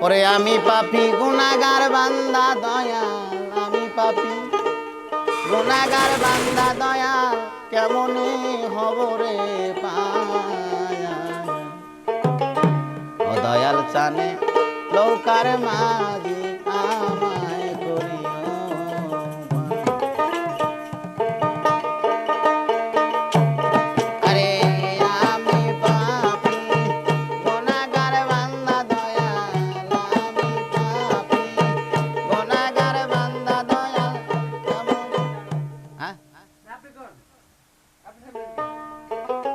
ওরে আমি পাপি গুনাগার বান্দা দয়াল আমি পাপি গুনাগার বান্দা দয়াল কেমনে হব রে পায়া? ও দয়াল চানে লৌকার মাঝি Capricorn. Capricorn.